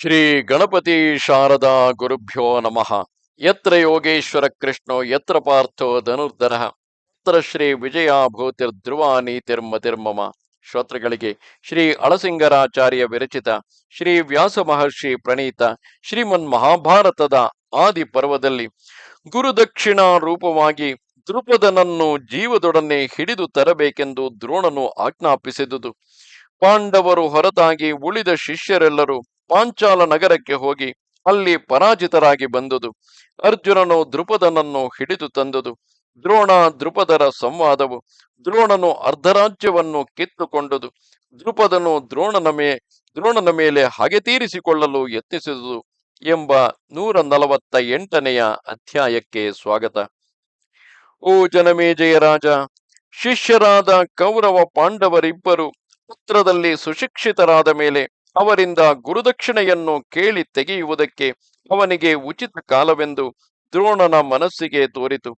ಶ್ರೀ ಗಣಪತಿ ಶಾರದಾ ಗುರುಭ್ಯೋ ನಮಃ. ಯತ್ರ ಯೋಗೇಶ್ವರ ಕೃಷ್ಣೋ, ಯತ್ರ ಪಾರ್ಥೋ ಧನುರ್ಧರ, ಯತ್ರ ಶ್ರೀ ವಿಜಯಾಭೂತಿರ್ ಧ್ರುವ ನೀತಿರ್ಮತಿರ್ಮಮ ಶ್ರೋತೃಗಳಿಗೆ ಶ್ರೀ ಅಳಸಿಂಗರಾಚಾರ್ಯ ವಿರಚಿತ, ಶ್ರೀ ವ್ಯಾಸ ಮಹರ್ಷಿ ಪ್ರಣೀತ, ಶ್ರೀಮನ್ ಮಹಾಭಾರತದ ಆದಿ ಪರ್ವದಲ್ಲಿ ಗುರುದಕ್ಷಿಣ ರೂಪವಾಗಿ ದೃಪದನನ್ನು ಜೀವದೊಡನೆ ಹಿಡಿದು ತರಬೇಕೆಂದು ದ್ರೋಣನು ಆಜ್ಞಾಪಿಸಿದುದು. ಪಾಂಡವರು ಹೊರತಾಗಿ ಉಳಿದ ಶಿಷ್ಯರೆಲ್ಲರೂ ಪಾಂಚಾಲ ನಗರಕ್ಕೆ ಹೋಗಿ ಅಲ್ಲಿ ಪರಾಜಿತರಾಗಿ ಬಂದುದು. ಅರ್ಜುನನು ದೃಪದನನ್ನು ಹಿಡಿದು ತಂದುದು. ದ್ರೋಣ ದೃಪದರ ಸಂವಾದವು. ದ್ರೋಣನು ಅರ್ಧರಾಜ್ಯವನ್ನು ಕಿತ್ತುಕೊಂಡುದು. ದೃಪದನು ದ್ರೋಣನ ಮೇ, ದ್ರೋಣನ ಮೇಲೆ ಹಗೆ ತೀರಿಸಿಕೊಳ್ಳಲು ಯತ್ನಿಸಿದುದು ಎಂಬ ನೂರ ನಲವತ್ತ ಎಂಟನೆಯ ಅಧ್ಯಾಯಕ್ಕೆ ಸ್ವಾಗತ. ಓ ಜನಮೇಜಯರಾಜ ಶಿಷ್ಯರಾದ ಕೌರವ ಪಾಂಡವರಿಬ್ಬರು ಪುತ್ರದಲ್ಲಿ ಸುಶಿಕ್ಷಿತರಾದ ಮೇಲೆ ಅವರಿಂದ ಗುರುದಕ್ಷಿಣೆಯನ್ನು ಕೇಳಿ ತೆಗೆಯುವುದಕ್ಕೆ ಅವನಿಗೆ ಉಚಿತ ಕಾಲವೆಂದು ದ್ರೋಣನ ಮನಸ್ಸಿಗೆ ತೋರಿತು.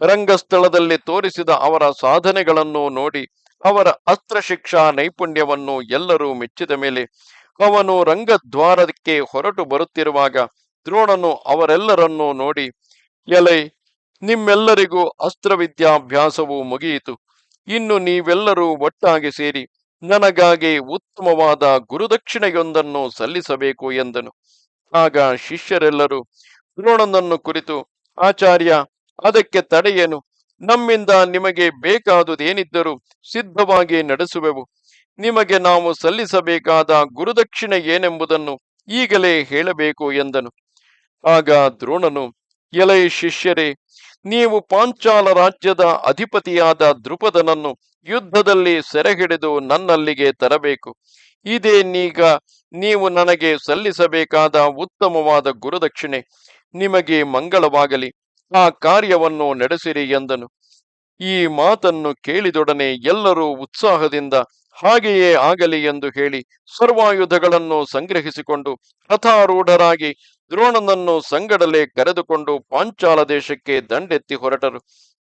ರಂಗಸ್ಥಳದಲ್ಲಿ ತೋರಿಸಿದ ಅವರ ಸಾಧನೆಗಳನ್ನು ನೋಡಿ ಅವರ ಅಸ್ತ್ರಶಿಕ್ಷಾ ನೈಪುಣ್ಯವನ್ನು ಎಲ್ಲರೂ ಮೆಚ್ಚಿದ ಮೇಲೆ ಅವನು ರಂಗದ್ವಾರಕ್ಕೆ ಹೊರಟು ಬರುತ್ತಿರುವಾಗ ದ್ರೋಣನು ಅವರೆಲ್ಲರನ್ನೂ ನೋಡಿ, ಎಲೆ, ನಿಮ್ಮೆಲ್ಲರಿಗೂ ಅಸ್ತ್ರವಿದ್ಯಾಭ್ಯಾಸವು ಮುಗಿಯಿತು. ಇನ್ನು ನೀವೆಲ್ಲರೂ ಒಟ್ಟಾಗಿ ಸೇರಿ ನನಗಾಗಿ ಉತ್ತಮವಾದ ಗುರುದಕ್ಷಿಣೆಯೊಂದನ್ನು ಸಲ್ಲಿಸಬೇಕು ಎಂದನು. ಆಗ ಶಿಷ್ಯರೆಲ್ಲರೂ ದ್ರೋಣನನ್ನು ಕುರಿತು, ಆಚಾರ್ಯ, ಅದಕ್ಕೆ ತಡೆಯೇನು? ನಮ್ಮಿಂದ ನಿಮಗೆ ಬೇಕಾದುದೇನಿದ್ದರೂ ಸಿದ್ಧವಾಗಿ ನಡೆಸುವೆವು. ನಿಮಗೆ ನಾವು ಸಲ್ಲಿಸಬೇಕಾದ ಗುರುದಕ್ಷಿಣೆ ಏನೆಂಬುದನ್ನು ಈಗಲೇ ಹೇಳಬೇಕು ಎಂದನು. ಆಗ ದ್ರೋಣನು, ಎಲೈ ಶಿಷ್ಯರೇ, ನೀವು ಪಾಂಚಾಲ ರಾಜ್ಯದ ಅಧಿಪತಿಯಾದ ದೃಪದನನ್ನು ಯುದ್ಧದಲ್ಲಿ ಸೆರೆಹಿಡಿದು ನನ್ನಲ್ಲಿಗೆ ತರಬೇಕು. ಇದೇ ನೀಗ, ನೀವು ನನಗೆ ಸಲ್ಲಿಸಬೇಕಾದ ಉತ್ತಮವಾದ ಗುರುದಕ್ಷಿಣೆ. ನಿಮಗೆ ಮಂಗಳವಾಗಲಿ. ಆ ಕಾರ್ಯವನ್ನು ನಡೆಸಿರಿ ಎಂದನು. ಈ ಮಾತನ್ನು ಕೇಳಿದೊಡನೆ ಎಲ್ಲರೂ ಉತ್ಸಾಹದಿಂದ, ಹಾಗೆಯೇ ಆಗಲಿ ಎಂದು ಹೇಳಿ ಸರ್ವಾಯುಧಗಳನ್ನು ಸಂಗ್ರಹಿಸಿಕೊಂಡು ರಥಾರೂಢರಾಗಿ ದ್ರೋಣನನ್ನು ಸಂಗಡಲೆ ಕರೆದುಕೊಂಡು ಪಾಂಚಾಲ ದೇಶಕ್ಕೆ ದಂಡೆತ್ತಿ ಹೊರಟರು.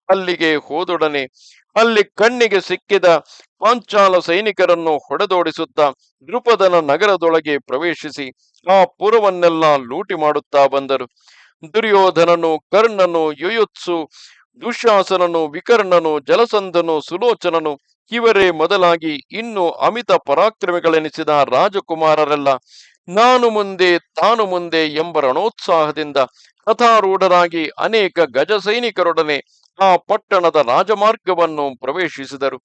ಅಲ್ಲಿಗೆ ಹೋದೊಡನೆ ಅಲ್ಲಿ ಕಣ್ಣಿಗೆ ಸಿಕ್ಕಿದ ಪಾಂಚಾಲ ಸೈನಿಕರನ್ನು ಹೊಡೆದೋಡಿಸುತ್ತಾ ದೃಪದನ ನಗರದೊಳಗೆ ಪ್ರವೇಶಿಸಿ ಆ ಪುರವನ್ನೆಲ್ಲ ಲೂಟಿ ಮಾಡುತ್ತಾ ಬಂದರು. ದುರ್ಯೋಧನನು, ಕರ್ಣನು, ಯುಯುತ್ಸು, ದುಶಾಸನನು, ವಿಕರ್ಣನು, ಜಲಸಂಧನು, ಸುಲೋಚನನು ಇವರೇ ಮೊದಲಾಗಿ ಇನ್ನು ಅಮಿತ ಪರಾಕ್ರಮಿಗಳೆನಿಸಿದ ರಾಜಕುಮಾರರೆಲ್ಲ ನಾನು ಮುಂದೆ, ತಾನು ಮುಂದೆ ಎಂಬ ರಣೋತ್ಸಾಹದಿಂದ ಕಥಾರೂಢರಾಗಿ ಅನೇಕ ಗಜ ಸೈನಿಕರೊಡನೆ ಆ ಪಟ್ಟಣದ ರಾಜಮಾರ್ಗವನ್ನು ಪ್ರವೇಶಿಸಿದರು.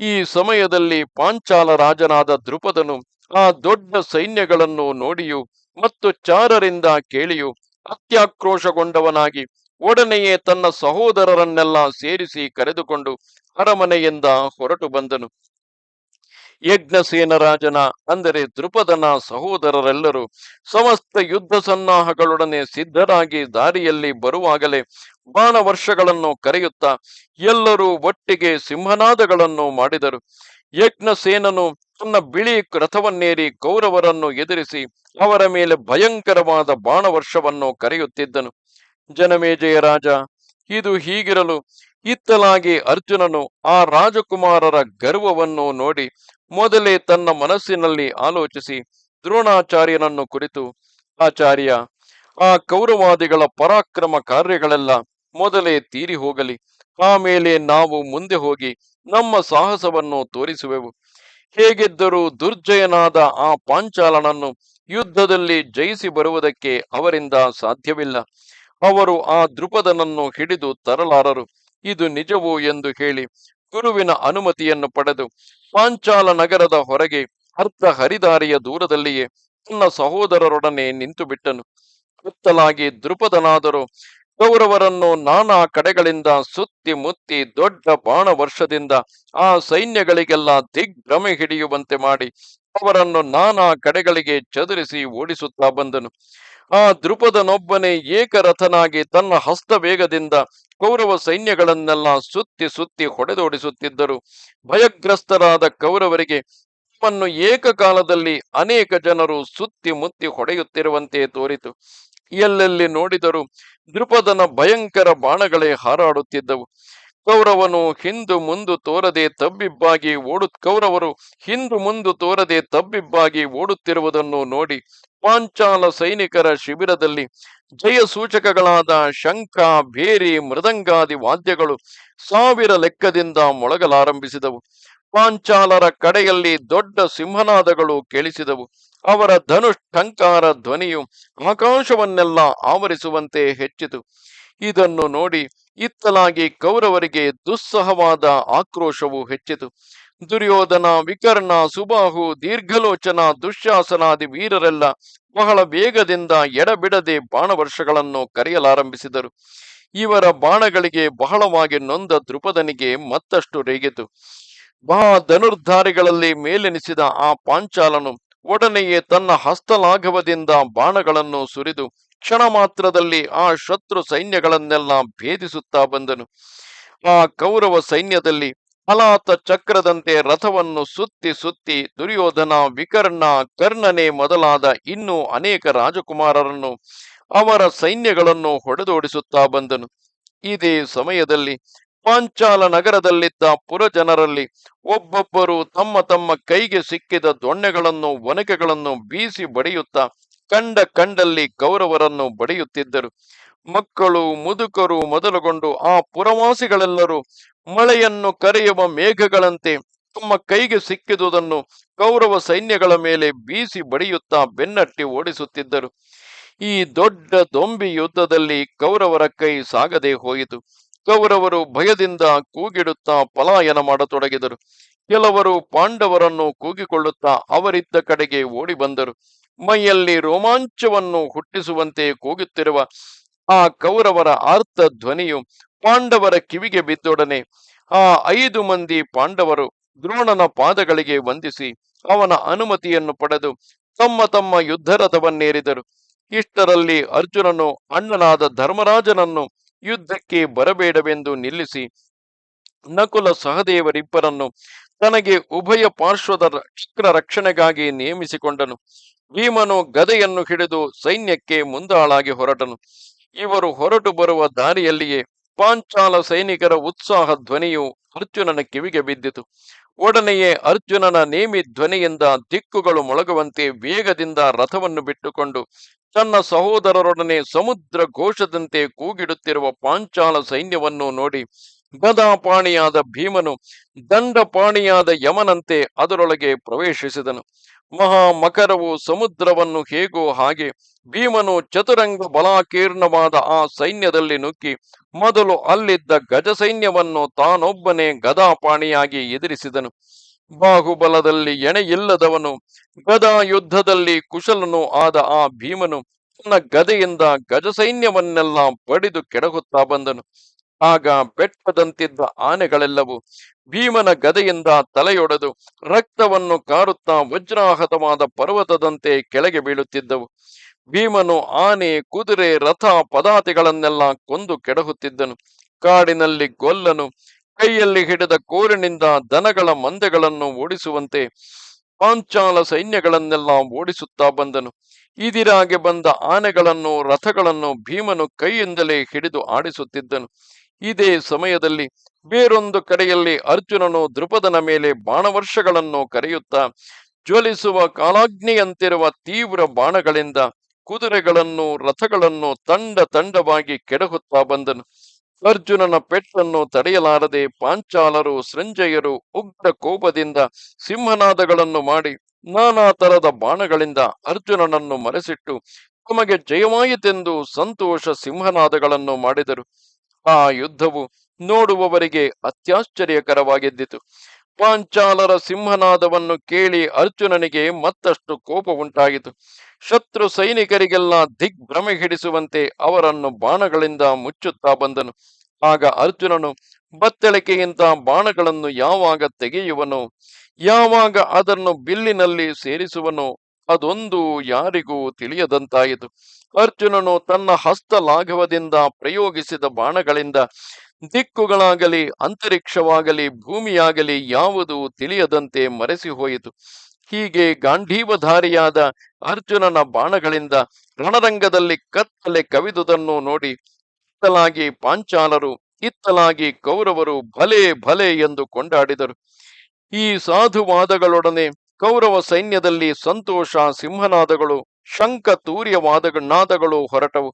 ಈ ಸಮಯದಲ್ಲಿ ಪಾಂಚಾಲ ರಾಜನಾದ ದೃಪದನು ಆ ದೊಡ್ಡ ಸೈನ್ಯಗಳನ್ನು ನೋಡಿಯೂ ಮತ್ತು ಚಾರರಿಂದ ಕೇಳಿಯೂ ಅತ್ಯಾಕ್ರೋಶಗೊಂಡವನಾಗಿ ಒಡನೆಯೇ ತನ್ನ ಸಹೋದರರನ್ನೆಲ್ಲ ಸೇರಿಸಿ ಕರೆದುಕೊಂಡು ಅರಮನೆಯಿಂದ ಹೊರಟು ಬಂದನು. ಯಜ್ಞಸೇನ ರಾಜನ ಅಂದರೆ ದೃಪದನ ಸಹೋದರರೆಲ್ಲರೂ ಸಮಸ್ತ ಯುದ್ಧ ಸನ್ನಾಹಗಳೊಡನೆ ಸಿದ್ಧರಾಗಿ ದಾರಿಯಲ್ಲಿ ಬರುವಾಗಲೇ ಬಾಣವರ್ಷಗಳನ್ನು ಕರೆಯುತ್ತಾ ಎಲ್ಲರೂ ಒಟ್ಟಿಗೆ ಸಿಂಹನಾದಗಳನ್ನು ಮಾಡಿದರು. ಯಜ್ಞಸೇನನು ತನ್ನ ಬಿಳಿ ರಥವನ್ನೇರಿ ಕೌರವರನ್ನು ಎದುರಿಸಿ ಅವರ ಮೇಲೆ ಭಯಂಕರವಾದ ಬಾಣವರ್ಷವನ್ನು ಕರೆಯುತ್ತಿದ್ದನು. ಜನಮೇಜಯ ರಾಜ, ಇದು ಹೀಗಿರಲು ಇತ್ತಲಾಗಿ ಅರ್ಜುನನು ಆ ರಾಜಕುಮಾರರ ಗರ್ವವನ್ನು ನೋಡಿ ಮೊದಲೇ ತನ್ನ ಮನಸ್ಸಿನಲ್ಲಿ ಆಲೋಚಿಸಿ ದ್ರೋಣಾಚಾರ್ಯನನ್ನು ಕುರಿತು, ಆಚಾರ್ಯ, ಆ ಕೌರವಾದಿಗಳ ಪರಾಕ್ರಮ ಕಾರ್ಯಗಳೆಲ್ಲ ಮೊದಲೇ ತೀರಿ ಹೋಗಲಿ. ಆಮೇಲೆ ನಾವು ಮುಂದೆ ಹೋಗಿ ನಮ್ಮ ಸಾಹಸವನ್ನು ತೋರಿಸುವೆವು. ಹೇಗಿದ್ದರೂ ದುರ್ಜಯನಾದ ಆ ಪಾಂಚಾಲನನ್ನು ಯುದ್ಧದಲ್ಲಿ ಜಯಿಸಿ ಬರುವುದಕ್ಕೆ ಅವರಿಂದ ಸಾಧ್ಯವಿಲ್ಲ. ಅವರು ಆ ದೃಪದನನ್ನು ಹಿಡಿದು ತರಲಾರರು. ಇದು ನಿಜವು ಎಂದು ಹೇಳಿ ಗುರುವಿನ ಅನುಮತಿಯನ್ನು ಪಡೆದು ಪಾಂಚಾಲ ನಗರದ ಹೊರಗೆ ಅರ್ಧ ಹರಿದಾರಿಯ ದೂರದಲ್ಲಿಯೇ ತನ್ನ ಸಹೋದರರೊಡನೆ ನಿಂತು ಬಿಟ್ಟನು. ಕತ್ತಲಾಗಿ ದೃಪದನಾದರೂ ಕೌರವರನ್ನು ನಾನಾ ಕಡೆಗಳಿಂದ ಸುತ್ತಿ ಮುತ್ತಿ ದೊಡ್ಡ ಬಾಣ ವರ್ಷದಿಂದ ಆ ಸೈನ್ಯಗಳಿಗೆಲ್ಲ ದಿಗ್ಭ್ರಮೆ ಹಿಡಿಯುವಂತೆ ಮಾಡಿ ಅವರನ್ನು ನಾನಾ ಕಡೆಗಳಿಗೆ ಚದುರಿಸಿ ಓಡಿಸುತ್ತಾ ಬಂದನು. ಆ ದ್ರುಪದನೊಬ್ಬನೇ ಏಕರಥನಾಗಿ ತನ್ನ ಹಸ್ತವೇಗದಿಂದ ಕೌರವ ಸೈನ್ಯಗಳನ್ನೆಲ್ಲ ಸುತ್ತಿ ಸುತ್ತಿ ಹೊಡೆದೋಡಿಸುತ್ತಿದ್ದರು. ಭಯಗ್ರಸ್ತರಾದ ಕೌರವರಿಗೆ ತಮ್ಮನ್ನು ಏಕಕಾಲದಲ್ಲಿ ಅನೇಕ ಜನರು ಸುತ್ತಿ ಮುತ್ತಿ ಹೊಡೆಯುತ್ತಿರುವಂತೆ ತೋರಿತು. ಎಲ್ಲೆಲ್ಲಿ ನೋಡಿದರೂ ದೃಪದನ ಭಯಂಕರ ಬಾಣಗಳೇ ಹಾರಾಡುತ್ತಿದ್ದವು. ಕೌರವನು ಹಿಂದು ಮುಂದು ತೋರದೆ ತಬ್ಬಿಬ್ಬಾಗಿ ಓಡುತ್, ಕೌರವರು ಹಿಂದು ಮುಂದು ತೋರದೆ ತಬ್ಬಿಬ್ಬಾಗಿ ಓಡುತ್ತಿರುವುದನ್ನು ನೋಡಿ ಪಾಂಚಾಲ ಸೈನಿಕರ ಶಿಬಿರದಲ್ಲಿ ಜಯ ಸೂಚಕಗಳಾದ ಶಂಖ, ಭೇರಿ, ಮೃದಂಗಾದಿ ವಾದ್ಯಗಳು ಸಾವಿರ ಲೆಕ್ಕದಿಂದ ಮೊಳಗಲಾರಂಭಿಸಿದವು. ಪಾಂಚಾಲರ ಕಡೆಯಲ್ಲಿ ದೊಡ್ಡ ಸಿಂಹನಾದಗಳು ಕೇಳಿಸಿದವು. ಅವರ ಧನುಷ್ಠಂಕಾರ ಧ್ವನಿಯು ಆಕಾಶವನ್ನೆಲ್ಲ ಆವರಿಸುವಂತೆ ಹೆಚ್ಚಿತು. ಇದನ್ನು ನೋಡಿ ಇತ್ತಲಾಗಿ ಕೌರವರಿಗೆ ದುಸ್ಸಹವಾದ ಆಕ್ರೋಶವು ಹೆಚ್ಚಿತು. ದುರ್ಯೋಧನ, ವಿಕರ್ಣ, ಸುಬಾಹು, ದೀರ್ಘಲೋಚನ, ದುಶ್ಯಾಸನಾದಿ ವೀರರೆಲ್ಲ ಬಹಳ ವೇಗದಿಂದ ಎಡಬಿಡದೆ ಬಾಣವರ್ಷಗಳನ್ನು ಕರೆಯಲಾರಂಭಿಸಿದರು. ಇವರ ಬಾಣಗಳಿಗೆ ಬಹಳವಾಗಿ ನೊಂದ ದೃಪದನಿಗೆ ಮತ್ತಷ್ಟು ರೇಗಿತು. ಮಹಾ ಧನುರ್ಧಾರಿಗಳಲ್ಲಿ ಮೇಲೆನಿಸಿದ ಆ ಪಾಂಚಾಲನು ಒಡನೆಯೇ ತನ್ನ ಹಸ್ತಲಾಘವದಿಂದ ಬಾಣಗಳನ್ನು ಸುರಿದು ಕ್ಷಣ ಮಾತ್ರದಲ್ಲಿ ಆ ಶತ್ರು ಸೈನ್ಯಗಳನ್ನೆಲ್ಲ ಭೇದಿಸುತ್ತಾ ಬಂದನು. ಆ ಕೌರವ ಸೈನ್ಯದಲ್ಲಿ ಹಲಾತ ಚಕ್ರದಂತೆ ರಥವನ್ನು ಸುತ್ತಿ ಸುತ್ತಿ ದುರ್ಯೋಧನ, ವಿಕರ್ಣ, ಕರ್ಣನೆ ಮೊದಲಾದ ಇನ್ನೂ ಅನೇಕ ರಾಜಕುಮಾರರನ್ನು ಅವರ ಸೈನ್ಯಗಳನ್ನು ಹೊಡೆದೋಡಿಸುತ್ತಾ ಬಂದನು. ಇದೇ ಸಮಯದಲ್ಲಿ ಪಾಂಚಾಲ ನಗರದಲ್ಲಿದ್ದ ಪುರಜನರಲ್ಲಿ ಒಬ್ಬೊಬ್ಬರು ತಮ್ಮ ತಮ್ಮ ಕೈಗೆ ಸಿಕ್ಕಿದ ದೊಣ್ಣೆಗಳನ್ನು, ಒನಕೆಗಳನ್ನು ಬೀಸಿ ಬಡಿಯುತ್ತಾ ಕಂಡ ಕಂಡಲ್ಲಿ ಕೌರವರನ್ನು ಬಡಿಯುತ್ತಿದ್ದರು. ಮಕ್ಕಳು, ಮುದುಕರು ಮೊದಲುಗೊಂಡು ಆ ಪುರವಾಸಿಗಳೆಲ್ಲರೂ ಮಳೆಯನ್ನು ಕರೆಯುವ ಮೇಘಗಳಂತೆ ತಮ್ಮ ಕೈಗೆ ಸಿಕ್ಕಿದುದನ್ನು ಕೌರವ ಸೈನ್ಯಗಳ ಮೇಲೆ ಬೀಸಿ ಬಡಿಯುತ್ತಾ ಬೆನ್ನಟ್ಟಿ ಓಡಿಸುತ್ತಿದ್ದರು. ಈ ದೊಡ್ಡ ದೊಂಬಿ ಯುದ್ಧದಲ್ಲಿ ಕೌರವರ ಕೈ ಸಾಗದೆ ಹೋಯಿತು. ಕೌರವರು ಭಯದಿಂದ ಕೂಗಿಡುತ್ತಾ ಪಲಾಯನ ಮಾಡತೊಡಗಿದರು. ಕೆಲವರು ಪಾಂಡವರನ್ನು ಕೂಗಿಕೊಳ್ಳುತ್ತಾ ಅವರಿದ್ದ ಕಡೆಗೆ ಓಡಿ ಬಂದರು. ಮೈಯಲ್ಲಿ ರೋಮಾಂಚವನ್ನು ಹುಟ್ಟಿಸುವಂತೆ ಕೂಗುತ್ತಿರುವ ಆ ಕೌರವರ ಆರ್ತ ಧ್ವನಿಯು ಪಾಂಡವರ ಕಿವಿಗೆ ಬಿದ್ದೊಡನೆ ಆ ಐದು ಮಂದಿ ಪಾಂಡವರು ದ್ರೋಣನ ಪಾದಗಳಿಗೆ ವಂದಿಸಿ ಅವನ ಅನುಮತಿಯನ್ನು ಪಡೆದು ತಮ್ಮ ತಮ್ಮ ಯುದ್ಧರಥವನ್ನೇರಿದರು. ಇಷ್ಟರಲ್ಲಿ ಅರ್ಜುನನು ಅಣ್ಣನಾದ ಧರ್ಮರಾಜನನ್ನು ಯುದ್ಧಕ್ಕೆ ಬರಬೇಡವೆಂದು ನಿಲ್ಲಿಸಿ ನಕುಲ ಸಹದೇವರಿಬ್ಬರನ್ನು ತನಗೆ ಉಭಯ ಪಾರ್ಶ್ವದ ಚಕ್ರ ರಕ್ಷಣೆಗಾಗಿ ನೇಮಿಸಿಕೊಂಡನು. ಭೀಮನು ಗದೆಯನ್ನು ಹಿಡಿದು ಸೈನ್ಯಕ್ಕೆ ಮುಂದಾಳಾಗಿ ಹೊರಟನು. ಇವರು ಹೊರಟು ಬರುವ ದಾರಿಯಲ್ಲಿಯೇ ಪಾಂಚಾಲ ಸೈನಿಕರ ಉತ್ಸಾಹ ಧ್ವನಿಯು ಅರ್ಜುನನ ಕಿವಿಗೆ ಬಿದ್ದಿತು. ಒಡನೆಯೇ ಅರ್ಜುನನ ನೇಮಿ ಧ್ವನಿಯಿಂದ ದಿಕ್ಕುಗಳು ಮೊಳಗುವಂತೆ ವೇಗದಿಂದ ರಥವನ್ನು ಬಿಟ್ಟುಕೊಂಡು ತನ್ನ ಸಹೋದರರೊಡನೆ ಸಮುದ್ರ ಘೋಷದಂತೆ ಕೂಗಿಡುತ್ತಿರುವ ಪಾಂಚಾಲ ಸೈನ್ಯವನ್ನು ನೋಡಿ ಗದಾಪಾಣಿಯಾದ ಭೀಮನು ದಂಡಪಾಣಿಯಾದ ಯಮನಂತೆ ಅದರೊಳಗೆ ಪ್ರವೇಶಿಸಿದನು. ಮಹಾ ಮಕರವು ಸಮುದ್ರವನ್ನು ಹೇಗೋ ಹಾಗೆ ಭೀಮನು ಚತುರಂಗ ಬಲಾಕೀರ್ಣವಾದ ಆ ಸೈನ್ಯದಲ್ಲಿ ನುಗ್ಗಿ ಮೊದಲು ಅಲ್ಲಿದ್ದ ಗಜ ಸೈನ್ಯವನ್ನು ತಾನೊಬ್ಬನೇ ಗದಾಪಾಣಿಯಾಗಿ ಎದುರಿಸಿದನು. ಬಾಹುಬಲದಲ್ಲಿ ಎಣೆಯಿಲ್ಲದವನು ಗದಾ ಯುದ್ಧದಲ್ಲಿ ಕುಶಲನು ಆದ ಆ ಭೀಮನು ತನ್ನ ಗದೆಯಿಂದ ಗಜ ಸೈನ್ಯವನ್ನೆಲ್ಲ ಬಡಿದು ಕೆಡಗುತ್ತಾ ಬಂದನು. ಆಗ ಬೆಟ್ಟದಂತಿದ್ದ ಆನೆಗಳೆಲ್ಲವೂ ಭೀಮನ ಗದೆಯಿಂದ ತಲೆಯೊಡೆದು ರಕ್ತವನ್ನು ಕಾರುತ್ತಾ ವಜ್ರಾಹತವಾದ ಪರ್ವತದಂತೆ ಕೆಳಗೆ ಬೀಳುತ್ತಿದ್ದವು. ಭೀಮನು ಆನೆ, ಕುದುರೆ, ರಥ, ಪದಾತಿಗಳನ್ನೆಲ್ಲ ಕೊಂದು ಕೆಡಹುತ್ತಿದ್ದನು. ಕಾಡಿನಲ್ಲಿ ಗೊಲ್ಲನು, ಕೈಯಲ್ಲಿ ಹಿಡಿದ ಕೋರಿನಿಂದ ದನಗಳ ಮಂದೆಗಳನ್ನು ಓಡಿಸುವಂತೆ ಪಾಂಚಾಲ ಸೈನ್ಯಗಳನ್ನೆಲ್ಲ ಓಡಿಸುತ್ತಾ ಬಂದನು. ಇದಿರಾಗೆ ಬಂದ ಆನೆಗಳನ್ನು, ರಥಗಳನ್ನು ಭೀಮನು ಕೈಯಿಂದಲೇ ಹಿಡಿದು ಆಡಿಸುತ್ತಿದ್ದನು. ಇದೇ ಸಮಯದಲ್ಲಿ ಬೇರೊಂದು ಕಡೆಯಲ್ಲಿ ಅರ್ಜುನನು ದೃಪದನ ಮೇಲೆ ಬಾಣವರ್ಷಗಳನ್ನು ಕರೆಯುತ್ತಾ, ಜ್ವಲಿಸುವ ಕಾಲಾಗ್ನಿಯಂತಿರುವ ತೀವ್ರ ಬಾಣಗಳಿಂದ ಕುದುರೆಗಳನ್ನು, ರಥಗಳನ್ನು ತಂಡ ತಂಡವಾಗಿ ಕೆಡಹುತ್ತಾ ಬಂದನು. ಅರ್ಜುನನ ಪೆಟ್ಟನ್ನು ತಡೆಯಲಾರದೆ ಪಾಂಚಾಲರು, ಸಂಜಯರು ಉಗ್ರ ಕೋಪದಿಂದ ಸಿಂಹನಾದಗಳನ್ನು ಮಾಡಿ ನಾನಾ ತರದ ಬಾಣಗಳಿಂದ ಅರ್ಜುನನನ್ನು ಮರೆಸಿಟ್ಟು, ತಮಗೆ ಜಯವಾಯಿತೆಂದು ಸಂತೋಷ ಸಿಂಹನಾದಗಳನ್ನು ಮಾಡಿದರು. ಆ ಯುದ್ಧವು ನೋಡುವವರಿಗೆ ಅತ್ಯಾಶ್ಚರ್ಯಕರವಾಗಿದ್ದಿತು. ಪಾಂಚಾಲರ ಸಿಂಹನಾದವನ್ನು ಕೇಳಿ ಅರ್ಜುನನಿಗೆ ಮತ್ತಷ್ಟು ಕೋಪ ಉಂಟಾಯಿತು ಶತ್ರು ಸೈನಿಕರಿಗೆಲ್ಲ ದಿಗ್ಭ್ರಮೆ ಹಿಡಿಸುವಂತೆ ಅವರನ್ನು ಬಾಣಗಳಿಂದ ಮುಚ್ಚುತ್ತಾ ಬಂದನು. ಆಗ ಅರ್ಜುನನು, ಬತ್ತಳಿಕೆಯಿಂದ ಬಾಣಗಳನ್ನು ಯಾವಾಗ ತೆಗೆಯುವನೋ? ಯಾವಾಗ ಅದನ್ನು ಬಿಲ್ಲಿನಲ್ಲಿ ಸೇರಿಸುವನೋ? ಅದೊಂದು ಯಾರಿಗೂ ತಿಳಿಯದಂತಾಯಿತು. ಅರ್ಜುನನು ತನ್ನ ಹಸ್ತ ಲಾಘವದಿಂದ ಪ್ರಯೋಗಿಸಿದ ಬಾಣಗಳಿಂದ ದಿಕ್ಕುಗಳಾಗಲಿ, ಅಂತರಿಕ್ಷವಾಗಲಿ, ಭೂಮಿಯಾಗಲಿ ಯಾವುದು ತಿಳಿಯದಂತೆ ಮರೆಸಿ ಹೋಯಿತು. ಹೀಗೆ ಗಾಂಧೀವಧಾರಿಯಾದ ಅರ್ಜುನನ ಬಾಣಗಳಿಂದ ರಣರಂಗದಲ್ಲಿ ಕತ್ತಲೆ ಕವಿದುದನ್ನು ನೋಡಿ ಇತ್ತಲಾಗಿ ಪಾಂಚಾಲರು ಇತ್ತಲಾಗಿ ಕೌರವರು ಭಲೆ ಭಲೆ ಎಂದು ಕೊಂಡಾಡಿದರು. ಈ ಸಾಧುವಾದಗಳೊಡನೆ ಕೌರವ ಸೈನ್ಯದಲ್ಲಿ ಸಂತೋಷ ಸಿಂಹನಾದಗಳು ಶಂಕ ತೂರ್ಯವಾದ ನಾದಗಳು ಹೊರಟವು.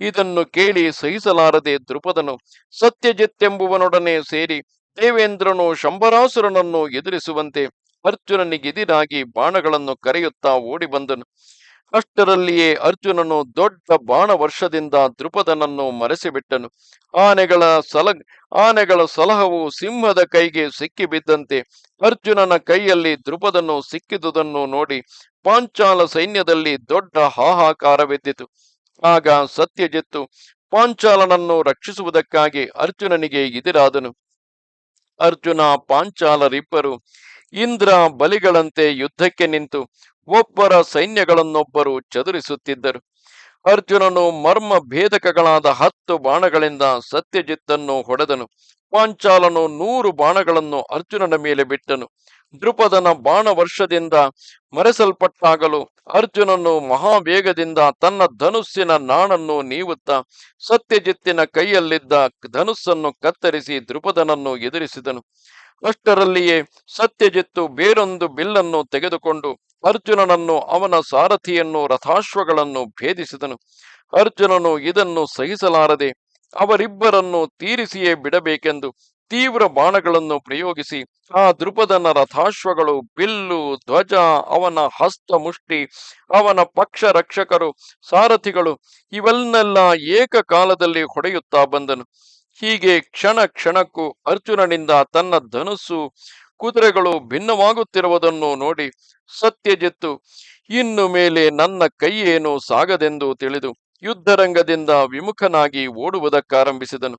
ಇದನ್ನು ಕೇಳಿ ಸಹಿಸಲಾರದೆ ದೃಪದನು ಸತ್ಯಜಿತ್ತೆಂಬುವನೊಡನೆ ಸೇರಿ ದೇವೇಂದ್ರನು ಶಂಭರಾಸುರನನ್ನು ಎದುರಿಸುವಂತೆ ಅರ್ಜುನನಿಗೆದಿರಾಗಿ ಬಾಣಗಳನ್ನು ಕರೆಯುತ್ತಾ ಓಡಿ ಬಂದನು ಅಷ್ಟರಲ್ಲಿಯೇ ಅರ್ಜುನನು ದೊಡ್ಡ ಬಾಣ ವರ್ಷದಿಂದ ದೃಪದನನ್ನು ಮರೆಸಿಬಿಟ್ಟನು. ಆನೆಗಳ ಸಲ, ಆನೆಗಳ ಸಲಹವು ಸಿಂಹದ ಕೈಗೆ ಸಿಕ್ಕಿಬಿದ್ದಂತೆ ಅರ್ಜುನನ ಕೈಯಲ್ಲಿ ದೃಪದನು ಸಿಕ್ಕಿದುದನ್ನು ನೋಡಿ ಪಾಂಚಾಲ ಸೈನ್ಯದಲ್ಲಿ ದೊಡ್ಡ ಹಾಹಾಕಾರವೆದ್ದಿತು. ಆಗ ಸತ್ಯಜಿತ್ತು ಪಾಂಚಾಲನನ್ನು ರಕ್ಷಿಸುವುದಕ್ಕಾಗಿ ಅರ್ಜುನನಿಗೆ ಎದುರಾದನು. ಅರ್ಜುನ ಪಾಂಚಾಲರಿಬ್ಬರು ಇಂದ್ರ ಬಲಿಗಳಂತೆ ಯುದ್ಧಕ್ಕೆ ನಿಂತು ಒಬ್ಬರ ಸೈನ್ಯಗಳನ್ನೊಬ್ಬರು ಚದುರಿಸುತ್ತಿದ್ದರು. ಅರ್ಜುನನು ಮರ್ಮ ಭೇದಕಗಳಾದ ಹತ್ತು ಬಾಣಗಳಿಂದ ಸತ್ಯಜಿತ್ತನ್ನು ಹೊಡೆದನು. ಪಾಂಚಾಲನು ನೂರು ಬಾಣಗಳನ್ನು ಅರ್ಜುನನ ಮೇಲೆ ಬಿಟ್ಟನು. ದೃಪದನ ಬಾಣ ವರ್ಷದಿಂದ ಮರೆಸಲ್ಪಟ್ಟಾಗಲು ಅರ್ಜುನನು ಮಹಾವೇಗದಿಂದ ತನ್ನ ಧನುಸ್ಸಿನ ನಾಣನ್ನು ನೀವುತ್ತಾ ಸತ್ಯಜಿತ್ತಿನ ಕೈಯಲ್ಲಿದ್ದ ಧನುಸ್ಸನ್ನು ಕತ್ತರಿಸಿ ದೃಪದನನ್ನು ಎದುರಿಸಿದನು. ಅಷ್ಟರಲ್ಲಿಯೇ ಸತ್ಯಜಿತ್ತು ಬೇರೊಂದು ಬಿಲ್ಲನ್ನು ತೆಗೆದುಕೊಂಡು ಅರ್ಜುನನನ್ನು ಅವನ ಸಾರಥಿಯನ್ನು ರಥಾಶ್ವಗಳನ್ನು ಭೇದಿಸಿದನು. ಅರ್ಜುನನು ಇದನ್ನು ಸಹಿಸಲಾರದೆ ಅವರಿಬ್ಬರನ್ನು ತೀರಿಸಿಯೇ ಬಿಡಬೇಕೆಂದು ತೀವ್ರ ಬಾಣಗಳನ್ನು ಪ್ರಯೋಗಿಸಿ ಆ ದೃಪದನ ರಥಾಶ್ವಗಳು, ಬಿಲ್ಲು, ಧ್ವಜ, ಅವನ ಹಸ್ತ ಮುಷ್ಟಿ ಅವನ ಪಕ್ಷ ರಕ್ಷಕರು, ಸಾರಥಿಗಳು ಇವನ್ನೆಲ್ಲ ಏಕಕಾಲದಲ್ಲಿ ಹೊಡೆಯುತ್ತಾ ಬಂದನು. ಹೀಗೆ ಕ್ಷಣ ಕ್ಷಣಕ್ಕೂ ಅರ್ಜುನನಿಂದ ತನ್ನ ಧನುಸ್ಸು, ಕುದುರೆಗಳು ಭಿನ್ನವಾಗುತ್ತಿರುವುದನ್ನು ನೋಡಿ ಸತ್ಯಜಿತ್ತು ಇನ್ನು ಮೇಲೆ ನನ್ನ ಕೈಯೇನು ಸಾಗದೆಂದು ತಿಳಿದು ಯುದ್ಧರಂಗದಿಂದ ವಿಮುಖನಾಗಿ ಓಡುವುದಕ್ಕಾರಂಭಿಸಿದನು.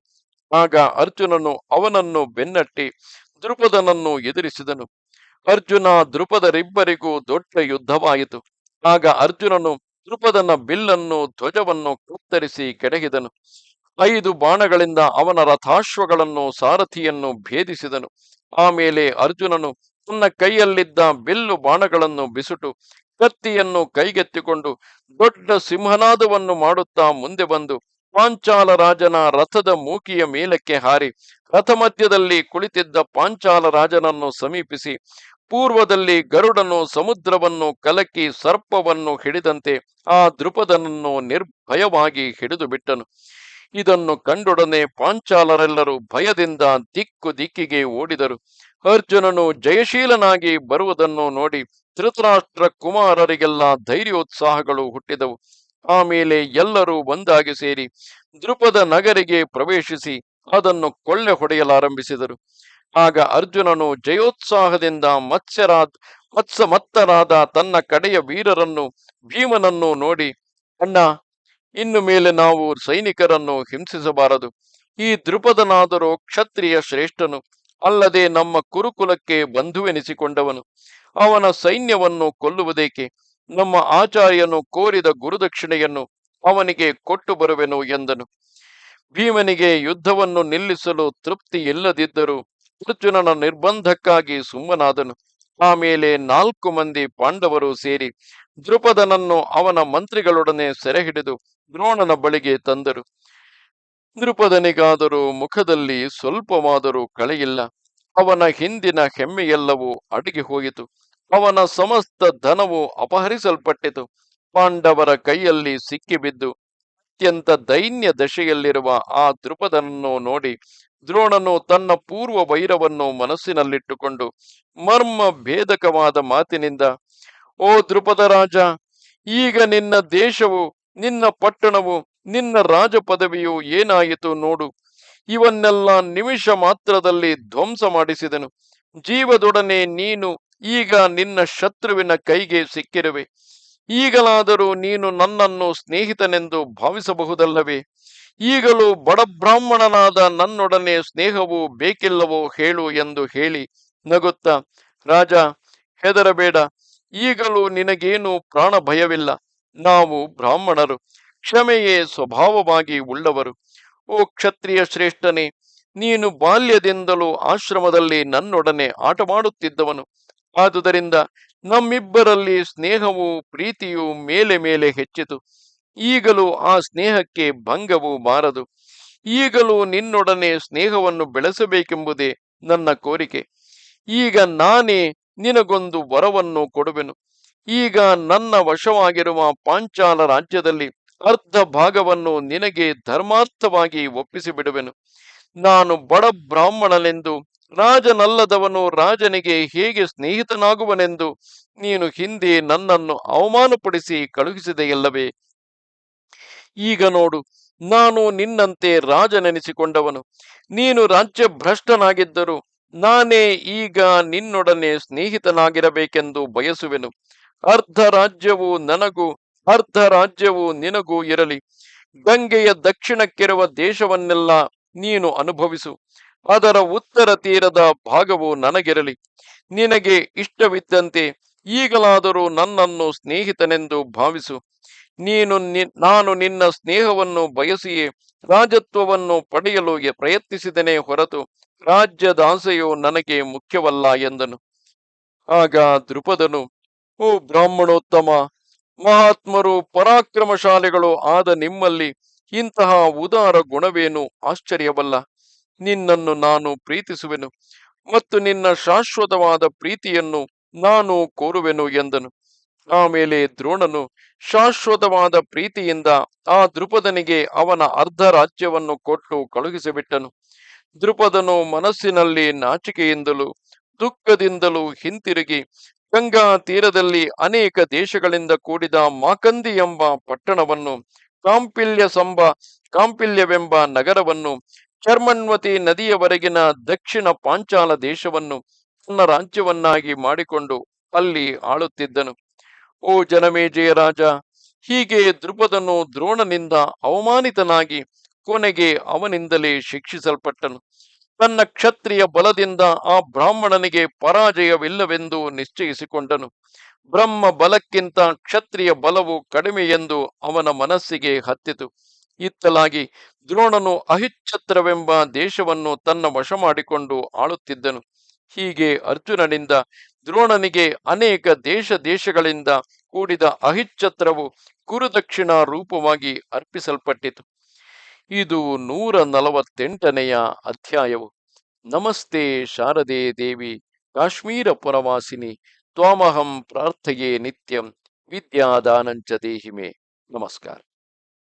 ಆಗ ಅರ್ಜುನನು ಅವನನ್ನು ಬೆನ್ನಟ್ಟಿ ದೃಪದನನ್ನು ಎದುರಿಸಿದನು. ಅರ್ಜುನ ದೃಪದರಿಬ್ಬರಿಗೂ ದೊಡ್ಡ ಯುದ್ಧವಾಯಿತು. ಆಗ ಅರ್ಜುನನು ದೃಪದನ ಬಿಲ್ಲನ್ನು ಧ್ವಜವನ್ನು ಕತ್ತರಿಸಿ ಕೆಡಹಿದನು. ಐದು ಬಾಣಗಳಿಂದ ಅವನ ರಥಾಶ್ವಗಳನ್ನು ಸಾರಥಿಯನ್ನು ಭೇದಿಸಿದನು. ಆಮೇಲೆ ಅರ್ಜುನನು ತನ್ನ ಕೈಯಲ್ಲಿದ್ದ ಬಿಲ್ಲು ಬಾಣಗಳನ್ನು ಬಿಸುಟು, ಕತ್ತಿಯನ್ನು ಕೈಗೆತ್ತಿಕೊಂಡು ದೊಡ್ಡ ಸಿಂಹನಾದವನ್ನು ಮಾಡುತ್ತಾ ಮುಂದೆ ಬಂದು ಪಾಂಚಾಲ ರಾಜನ ರಥದ ಮೂಕಿಯ ಮೇಲಕ್ಕೆ ಹಾರಿ ರಥ ಮಧ್ಯದಲ್ಲಿ ಕುಳಿತಿದ್ದ ಪಾಂಚಾಲ ರಾಜನನ್ನು ಸಮೀಪಿಸಿ ಪೂರ್ವದಲ್ಲಿ ಗರುಡನು ಸಮುದ್ರವನ್ನು ಕಲಕಿ ಸರ್ಪವನ್ನು ಹಿಡಿದಂತೆ ಆ ದೃಪದನನ್ನು ನಿರ್ಭಯವಾಗಿ ಹಿಡಿದು ಬಿಟ್ಟನು ಇದನ್ನು ಕಂಡೊಡನೆ ಪಾಂಚಾಲರೆಲ್ಲರೂ ಭಯದಿಂದ ದಿಕ್ಕು ದಿಕ್ಕಿಗೆ ಓಡಿದರು. ಅರ್ಜುನನು ಜಯಶೀಲನಾಗಿ ಬರುವುದನ್ನು ನೋಡಿ ಧೃತರಾಷ್ಟ್ರ ಕುಮಾರರಿಗೆಲ್ಲ ಧೈರ್ಯೋತ್ಸಾಹಗಳು ಹುಟ್ಟಿದವು. ಆಮೇಲೆ ಎಲ್ಲರೂ ಒಂದಾಗಿ ಸೇರಿ ದೃಪದ ನಗರಿಗೆ ಪ್ರವೇಶಿಸಿ ಅದನ್ನು ಕೊಳ್ಳೆ ಹೊಡೆಯಲಾರಂಭಿಸಿದರು. ಆಗ ಅರ್ಜುನನು ಜಯೋತ್ಸಾಹದಿಂದ ಮತ್ಸ್ಯರಾದ ಮತ್ಸ ಮತ್ತರಾದ ತನ್ನ ಕಡೆಯ ವೀರರನ್ನು ಭೀಮನನ್ನು ನೋಡಿ, ಅಣ್ಣ ಇನ್ನು ಮೇಲೆ ನಾವು ಸೈನಿಕರನ್ನು ಹಿಂಸಿಸಬಾರದು. ಈ ದೃಪದನಾದರೂ ಕ್ಷತ್ರಿಯ ಶ್ರೇಷ್ಠನು, ಅಲ್ಲದೆ ನಮ್ಮ ಕುರುಕುಲಕ್ಕೆ ಬಂಧುವೆನಿಸಿಕೊಂಡವನು. ಅವನ ಸೈನ್ಯವನ್ನು ಕೊಲ್ಲುವುದೇಕೆ? ನಮ್ಮ ಆಚಾರ್ಯನು ಕೋರಿದ ಗುರುದಕ್ಷಿಣೆಯನ್ನು ಅವನಿಗೆ ಕೊಟ್ಟು ಬರುವೆನು ಎಂದನು. ಭೀಮನಿಗೆ ಯುದ್ಧವನ್ನು ನಿಲ್ಲಿಸಲು ತೃಪ್ತಿ ಇಲ್ಲದಿದ್ದರೂ ಅರ್ಜುನನ ನಿರ್ಬಂಧಕ್ಕಾಗಿ ಸುಮ್ಮನಾದನು. ಆಮೇಲೆ ನಾಲ್ಕು ಮಂದಿ ಪಾಂಡವರು ಸೇರಿ ದೃಪದನನ್ನು ಅವನ ಮಂತ್ರಿಗಳೊಡನೆ ಸೆರೆ ಹಿಡಿದು ದ್ರೋಣನ ಬಳಿಗೆ ತಂದರು. ದೃಪದನಿಗಾದರೂ ಮುಖದಲ್ಲಿ ಸ್ವಲ್ಪವಾದರೂ ಕಳೆಯಿಲ್ಲ. ಅವನ ಹಿಂದಿನ ಹೆಮ್ಮೆಯೆಲ್ಲವೂ ಅಡಗಿ ಹೋಯಿತು. ಅವನ ಸಮಸ್ತ ಧನವು ಅಪಹರಿಸಲ್ಪಟ್ಟಿತು. ಪಾಂಡವರ ಕೈಯಲ್ಲಿ ಸಿಕ್ಕಿಬಿದ್ದು ಅತ್ಯಂತ ದೈನ್ಯ ದಶೆಯಲ್ಲಿರುವ ಆ ದೃಪದನನ್ನು ನೋಡಿ ದ್ರೋಣನು ತನ್ನ ಪೂರ್ವ ವೈರವನ್ನು ಮನಸ್ಸಿನಲ್ಲಿಟ್ಟುಕೊಂಡು ಮರ್ಮ ಭೇದಕವಾದ ಮಾತಿನಿಂದ ಓ ದೃಪದ ರಾಜ, ಈಗ ನಿನ್ನ ದೇಶವು, ನಿನ್ನ ಪಟ್ಟಣವು, ನಿನ್ನ ರಾಜ ಪದವಿಯು ಏನಾಯಿತು ನೋಡು. ಇವನ್ನೆಲ್ಲ ನಿಮಿಷ ಮಾತ್ರದಲ್ಲಿ ಧ್ವಂಸ ಮಾಡಿಸಿದನು. ಜೀವದೊಡನೆ ನೀನು, ಈಗ ನಿನ್ನ ಶತ್ರುವಿನ ಕೈಗೆ ಸಿಕ್ಕಿರುವೆ. ಈಗಲಾದರೂ ನೀನು ನನ್ನನ್ನು ಸ್ನೇಹಿತನೆಂದು ಭಾವಿಸಬಹುದಲ್ಲವೇ? ಈಗಲೂ ಬಡಬ್ರಾಹ್ಮಣನಾದ ನನ್ನೊಡನೆ ಸ್ನೇಹವು ಬೇಕಿಲ್ಲವೋ ಹೇಳು ಎಂದು ಹೇಳಿ ನಗುತ್ತ, ರಾಜ, ಹೆದರಬೇಡ. ಈಗಲೂ ನಿನಗೇನು ಪ್ರಾಣ ಭಯವಿಲ್ಲ ನಾವು ಬ್ರಾಹ್ಮಣರು, ಕ್ಷಮೆಯೇ ಸ್ವಭಾವವಾಗಿ ಉಳ್ಳವರು. ಓ ಕ್ಷತ್ರಿಯ ಶ್ರೇಷ್ಠನೇ, ನೀನು ಬಾಲ್ಯದಿಂದಲೂ ಆಶ್ರಮದಲ್ಲಿ ನನ್ನೊಡನೆ ಆಟವಾಡುತ್ತಿದ್ದವನು. ಆದುದರಿಂದ ನಮ್ಮಿಬ್ಬರಲ್ಲಿ ಸ್ನೇಹವು ಪ್ರೀತಿಯು ಮೇಲೆ ಮೇಲೆ ಹೆಚ್ಚಿತು. ಈಗಲೂ ಆ ಸ್ನೇಹಕ್ಕೆ ಭಂಗವು ಬಾರದು. ಈಗಲೂ ನಿನ್ನೊಡನೆ ಸ್ನೇಹವನ್ನು ಬೆಳೆಸಬೇಕೆಂಬುದೇ ನನ್ನ ಕೋರಿಕೆ. ಈಗ ನಾನೇ ನಿನಗೊಂದು ವರವನ್ನು ಕೊಡುವೆನು. ಈಗ ನನ್ನ ವಶವಾಗಿರುವ ಪಾಂಚಾಲ ರಾಜ್ಯದಲ್ಲಿ ಅರ್ಧ ಭಾಗವನ್ನು ನಿನಗೆ ಧರ್ಮಾರ್ಥವಾಗಿ ಒಪ್ಪಿಸಿ ಬಿಡುವೆನು ನಾನು ಬಡ ಬ್ರಾಹ್ಮಣನೆಂದು, ರಾಜನಲ್ಲದವನು ರಾಜನಿಗೆ ಹೇಗೆ ಸ್ನೇಹಿತನಾಗುವನೆಂದು ನೀನು ಹಿಂದೆ ನನ್ನನ್ನು ಅವಮಾನಪಡಿಸಿ ಕಳುಹಿಸಿದೆಯಲ್ಲವೇ? ಈಗ ನೋಡು, ನಾನು ನಿನ್ನಂತೆ ರಾಜನೆನಿಸಿಕೊಂಡವನು. ನೀನು ರಾಜ್ಯ ಭ್ರಷ್ಟನಾಗಿದ್ದರು ನಾನೇ ಈಗ ನಿನ್ನೊಡನೆ ಸ್ನೇಹಿತನಾಗಿರಬೇಕೆಂದು ಬಯಸುವೆನು. ಅರ್ಧ ರಾಜ್ಯವು ನನಗೂ, ಅರ್ಧ ರಾಜ್ಯವು ನಿನಗೂ ಇರಲಿ. ಗಂಗೆಯ ದಕ್ಷಿಣಕ್ಕಿರುವ ದೇಶವನ್ನೆಲ್ಲ ನೀನು ಅನುಭವಿಸು. ಅದರ ಉತ್ತರ ತೀರದ ಭಾಗವು ನನಗಿರಲಿ. ನಿನಗೆ ಇಷ್ಟವಿದ್ದಂತೆ ಈಗಲಾದರೂ ನನ್ನನ್ನು ಸ್ನೇಹಿತನೆಂದು ಭಾವಿಸು. ನೀನು ನಾನು ನಿನ್ನ ಸ್ನೇಹವನ್ನು ಬಯಸಿಯೇ ರಾಜತ್ವವನ್ನು ಪಡೆಯಲು ಪ್ರಯತ್ನಿಸಿದನೇ ಹೊರತು ರಾಜ್ಯದಾಸೆಯು ನನಗೆ ಮುಖ್ಯವಲ್ಲ ಎಂದನು. ಆಗ ದೃಪದನು ಓ ಬ್ರಾಹ್ಮಣೋತ್ತಮ, ಮಹಾತ್ಮರು ಪರಾಕ್ರಮಶಾಲಿಗಳು ಆದ ನಿಮ್ಮಲ್ಲಿ ಇಂತಹ ಉದಾರ ಗುಣವೇನು ಆಶ್ಚರ್ಯವಲ್ಲ. ನಿನ್ನನ್ನು ನಾನು ಪ್ರೀತಿಸುವೆನು ಮತ್ತು ನಿನ್ನ ಶಾಶ್ವತವಾದ ಪ್ರೀತಿಯನ್ನು ನಾನು ಕೋರುವೆನು ಎಂದನು. ಆಮೇಲೆ ದ್ರೋಣನು, ಶಾಶ್ವತವಾದ ಪ್ರೀತಿಯಿಂದ ಆ ದೃಪದನಿಗೆ ಅವನ ಅರ್ಧ ರಾಜ್ಯವನ್ನು ಕೊಟ್ಟು ಕಳುಹಿಸಿಬಿಟ್ಟನು. ದೃಪದನು ಮನಸ್ಸಿನಲ್ಲಿ ನಾಚಿಕೆಯಿಂದಲೂ ದುಃಖದಿಂದಲೂ ಹಿಂತಿರುಗಿ ಗಂಗಾ ತೀರದಲ್ಲಿ ಅನೇಕ ದೇಶಗಳಿಂದ ಕೂಡಿದ ಮಾಕಂದಿ ಎಂಬ ಪಟ್ಟಣವನ್ನು ಕಾಂಪಿಲ್ಯ ಸಂಬ ಕಾಂಪಿಲ್ಯವೆಂಬ ನಗರವನ್ನು ಚರ್ಮನ್ವತಿ ನದಿಯವರೆಗಿನ ದಕ್ಷಿಣ ಪಾಂಚಾಲ ದೇಶವನ್ನು ತನ್ನ ರಾಜ್ಯವನ್ನಾಗಿ ಮಾಡಿಕೊಂಡು ಅಲ್ಲಿ ಆಳುತ್ತಿದ್ದನು. ಓ ಜನಮೇಜಯ ರಾಜ, ಹೀಗೆ ದೃಪದನು ದ್ರೋಣನಿಂದ ಅವಮಾನಿತನಾಗಿ ಕೊನೆಗೆ ಅವನಿಂದಲೇ ಶಿಕ್ಷಿಸಲ್ಪಟ್ಟನು. ತನ್ನ ಕ್ಷತ್ರಿಯ ಬಲದಿಂದ ಆ ಬ್ರಾಹ್ಮಣನಿಗೆ ಪರಾಜಯವಿಲ್ಲವೆಂದು ನಿಶ್ಚಯಿಸಿಕೊಂಡನು. ಬ್ರಹ್ಮ ಬಲಕ್ಕಿಂತ ಕ್ಷತ್ರಿಯ ಬಲವು ಕಡಿಮೆ ಎಂದು ಅವನ ಮನಸ್ಸಿಗೆ ಹತ್ತಿತು. ಇತ್ತಲಾಗಿ ದ್ರೋಣನು ಅಹಿಚ್ಛತ್ರವೆಂಬ ದೇಶವನ್ನು ತನ್ನ ವಶ ಮಾಡಿಕೊಂಡು ಆಳುತ್ತಿದ್ದನು. ಹೀಗೆ ಅರ್ಜುನನಿಂದ ದ್ರೋಣನಿಗೆ ಅನೇಕ ದೇಶ ದೇಶಗಳಿಂದ ಕೂಡಿದ ಅಹಿಚ್ಛತ್ರವು ಕುರುದಕ್ಷಿಣ ರೂಪವಾಗಿ ಅರ್ಪಿಸಲ್ಪಟ್ಟಿತು. ಇದು ನೂರ ನಲವತ್ತೆಂಟನೆಯ ಅಧ್ಯಾಯವು. ನಮಸ್ತೆ ಶಾರದೆ ದೇವಿ, ಕಾಶ್ಮೀರ ಪುರವಾಸಿನಿ, ತ್ವಾಮಹಂ ಪ್ರಾರ್ಥೆಯೇ ನಿತ್ಯಂ, ವಿದ್ಯಾದಾನಂಚ ದೇಹಿಮೆ. ನಮಸ್ಕಾರ.